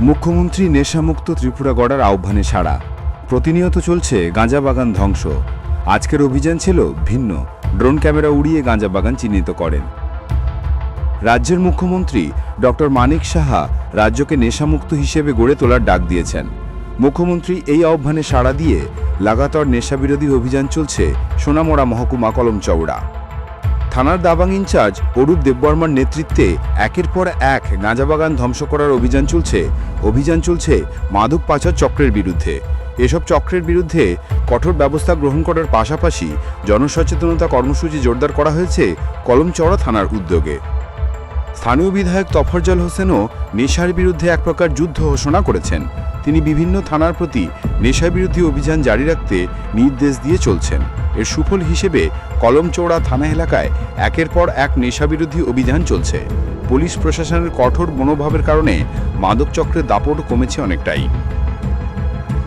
মুখ্যমন্ত্রী নেশামুক্ত ত্রিপুরা গড়ার আহ্বানে সাড়া। প্রতিনিয়ত চলছে গাঁজা বাগান ধ্বংস। আজকের অভিযান ছিল ভিন্ন। ড্রোন ক্যামেরা উড়িয়ে গাঁজা বাগান চিহ্নিত করেন। রাজ্যের মুখ্যমন্ত্রী ডক্টর মানিক সাহা রাজ্যকে নেশামুক্ত হিসেবে গড়ে তোলার ডাক দিয়েছেন। মুখ্যমন্ত্রী এই আহ্বানে সাড়া দিয়ে লাগাতার নেশাবিরোধী অভিযান চলছে সোনামোড়া মহকুমা কলম চওড়া। থানার দাবাং ইনচার্জ অরূপ দেববর্মার নেতৃত্বে একের পর এক গাঁজাবাগান ধ্বংস করার অভিযান চলছে। অভিযান চলছে মাদক পাচার চক্রের বিরুদ্ধে। এসব চক্রের বিরুদ্ধে কঠোর ব্যবস্থা গ্রহণ করার পাশাপাশি জনসচেতনতা কর্মসূচি জোরদার করা হয়েছে কলমচড়া থানার উদ্যোগে। স্থানীয় বিধায়ক তফরজল হোসেনও নেশার বিরুদ্ধে এক প্রকার যুদ্ধ ঘোষণা করেছেন। তিনি বিভিন্ন থানার প্রতি নেশা বিরোধী অভিযান জারি রাখতে নির্দেশ দিয়ে চলছেন। এর সুফল হিসেবে কলমচৌড়া থানা এলাকায় একের পর এক নেশাবিরোধী অভিযান চলছে। পুলিশ প্রশাসনের কঠোর মনোভাবের কারণে মাদক চক্রের দাপট কমেছে অনেকটাই।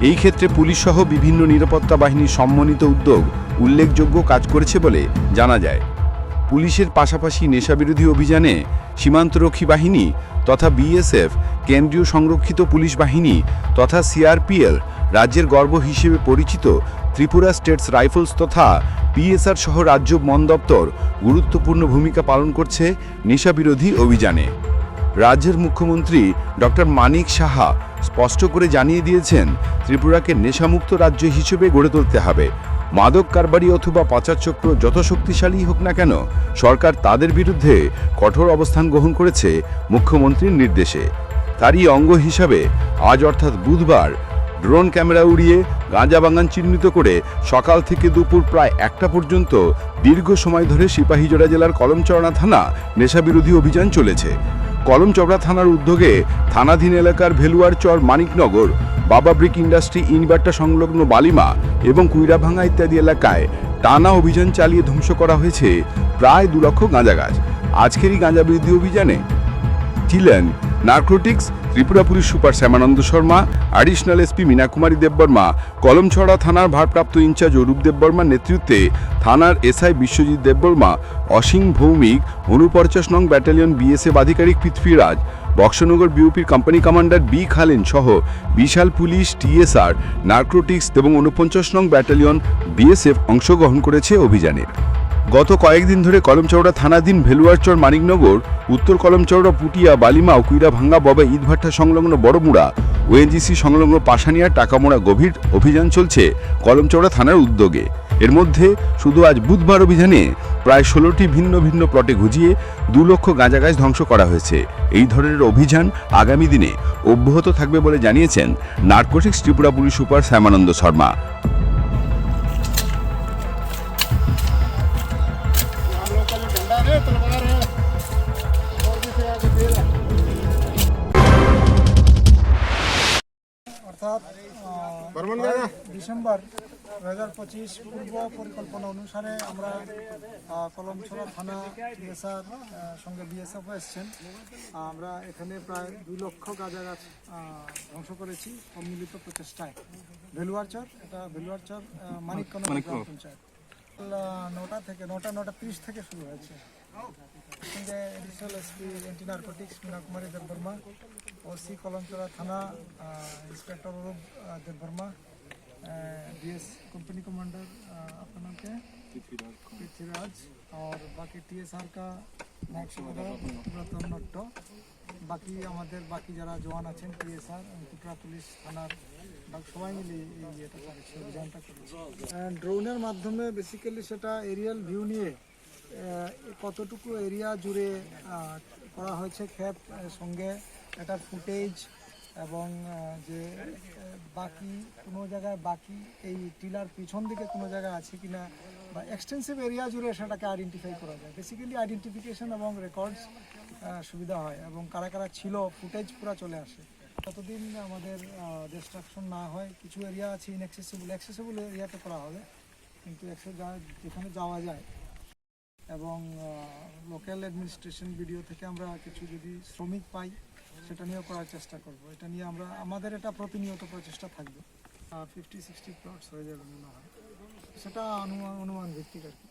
এই ক্ষেত্রে পুলিশ সহ বিভিন্ন নিরাপত্তা বাহিনীর সম্মানিত উদ্যোগ উল্লেখযোগ্য কাজ করেছে বলে জানা যায়। পুলিশের পাশাপাশি নেশাবিরোধী অভিযানে সীমান্তরক্ষী বাহিনী তথা বিএসএফ, কেন্দ্রীয় সংরক্ষিত পুলিশ বাহিনী তথা সিআরপিএল, রাজ্যের গর্ব হিসেবে পরিচিত ত্রিপুরা স্টেটস রাইফেলস তথা পিএসআর সহ রাজ্য বন দপ্তর গুরুত্বপূর্ণ ভূমিকা পালন করছে নেশাবিরোধী অভিযানে। রাজ্যের মুখ্যমন্ত্রী ডক্টর মানিক সাহা স্পষ্ট করে জানিয়ে দিয়েছেন, ত্রিপুরাকে নেশামুক্ত রাজ্য হিসেবে গড়ে তুলতে হবে। মাদক কারবারি অথবা পাচার চক্র যত শক্তিশালী হোক না কেন, সরকার তাদের বিরুদ্ধে কঠোর অবস্থান গ্রহণ করেছে মুখ্যমন্ত্রীর নির্দেশে। তারই অঙ্গ হিসাবে আজ অর্থাৎ বুধবার ড্রোন ক্যামেরা উড়িয়ে গাঁজা বাগান চিহ্নিত করে সকাল থেকে দুপুর প্রায় একটা পর্যন্ত দীর্ঘ সময় ধরে সিপাহীজোড়া জেলার কলমচরণা থানা নেশাবিরোধী অভিযান চলেছে। কলমচবড়া থানার উদ্যোগে থানাধীন এলাকার ভেলুয়ার চর মানিকনগর, বাবা ব্রিক ইন্ডাস্ট্রি ইনভার্টার সংলগ্ন বালিমা এবং কুইরাভাঙ্গা ইত্যাদি এলাকায় টানা অভিযান চালিয়ে ধ্বংস করা হয়েছে প্রায় দু লক্ষ গাঁজা গাছ। আজকেরই গাঁজা বৃদ্ধি অভিযানে ছিলেন narcotics, Tripura police super Shyamananda Sharma, additional SP Meenakumari Debbarma, Kalamchhara থানার ভারপ্রাপ্ত ইনচার্জ অরূপ দেববর্মার নেতৃত্বে থানার এসআই বিশ্বজিৎ দেববর্মা, অসীম ভৌমিক অনুপঞ্চাশ নং ব্যাটালিয়ন বিএসএফ আধিকারিক পৃথ্বীরাজ, বক্সনগর বিউপির কোম্পানি কমান্ডার বি খালেন সহ বিশাল পুলিশ, টিএসআর, নার্কোটিক্স এবং উনপঞ্চাশ নং ব্যাটালিয়ন বিএসএফ অংশগ্রহণ করেছে অভিযানে। গত কয়েকদিন ধরে কলমচৌড়া থানাধীন ভেলুয়ারচর মানিকনগর, উত্তর কলমচৌড়া, পুটিয়া, বালিমা ও কুইরা ভাঙ্গা ববে ইটভাট্টা সংলগ্ন বড়মুড়া, ওএনজিসি সংলগ্ন পাশানিয়া টাকামোড়া গভীর অভিযান চলছে কলমচৌড়া থানার উদ্যোগে। এর মধ্যে শুধু আজ বুধবার অভিযানে প্রায় ষোলোটি ভিন্ন ভিন্ন প্লটে ঘুজিয়ে দু লক্ষ গাঁজা গাছ ধ্বংস করা হয়েছে। এই ধরনের অভিযান আগামী দিনে অব্যাহত থাকবে বলে জানিয়েছেন narcotics Tripura police super Shyamananda Sharma. December দু হাজার পঁচিশ পূর্ব পরিকল্পনা অনুসারে আমরা কলমছড়া থানা বিএসআর সঙ্গে বিএসএফ এসছেন। আমরা এখানে প্রায় দুই লক্ষ গাঁজা গাছ ধ্বংস করেছি সম্মিলিত প্রচেষ্টায়। ভেলুয়ারচর এটা ভেলুয়ারচর মানিক গ্রাম পঞ্চায়েত। নটা থেকে নটা নটা তিরিশ থেকে শুরু হয়েছে সঙ্গে additional SP anti narcotics Mina Kumari Debbarma OC Kalamchara থানা আহ, इंस्पेक्टर अरूप अ, देववर्मा डीएस कंपनी कमांडर अ, आपका नाम क्या है पृथ्वीराज और बाकी टीएसआर का নায়ক সুবেদার রতন নট্ট বাকি আমাদের বাকি যারা জওয়ান আছেন টিএসআর ত্রিপুরা পুলিশ থানার বাকি সবাই মিলে ড্রোনের মাধ্যমে বেসিক্যালি সেটা এরিয়াল ভিউ নিয়ে কতটুকু এরিয়া জুড়ে করা হয়েছে ক্ষেত সঙ্গে একটা ফুটেজ এবং যে বাকি কোনো জায়গায় বাকি এই টিলার পিছন দিকে কোনো জায়গায় আছে কি না বা এক্সটেন্সিভ এরিয়া জুড়ে সেটাকে আইডেন্টিফাই করা যায়। বেসিক্যালি আইডেন্টিফিকেশন এবং রেকর্ডস সুবিধা হয় এবং কারা কারা ছিল ফুটেজ পুরো চলে আসে। ততদিন আমাদের ডিস্ট্রাকশন না হয়, কিছু এরিয়া আছে ইনঅ্যাক্সেসিবল অ্যাক্সেসিবল এরিয়াতে করা হবে। কিন্তু যেখানে যাওয়া যায়। এবং লোকাল অ্যাডমিনিস্ট্রেশন ভিডিও থেকে আমরা কিছু যদি শ্রমিক পাই, সেটা নিয়েও করার চেষ্টা করব। এটা নিয়ে আমরা আমাদের এটা প্রতিনিয়ত প্রচেষ্টা থাকবে। ফিফটি সিক্সটি প্লটস হয়ে যাবে মনে হয়। সেটা অনুমান ভিত্তিক আর কি।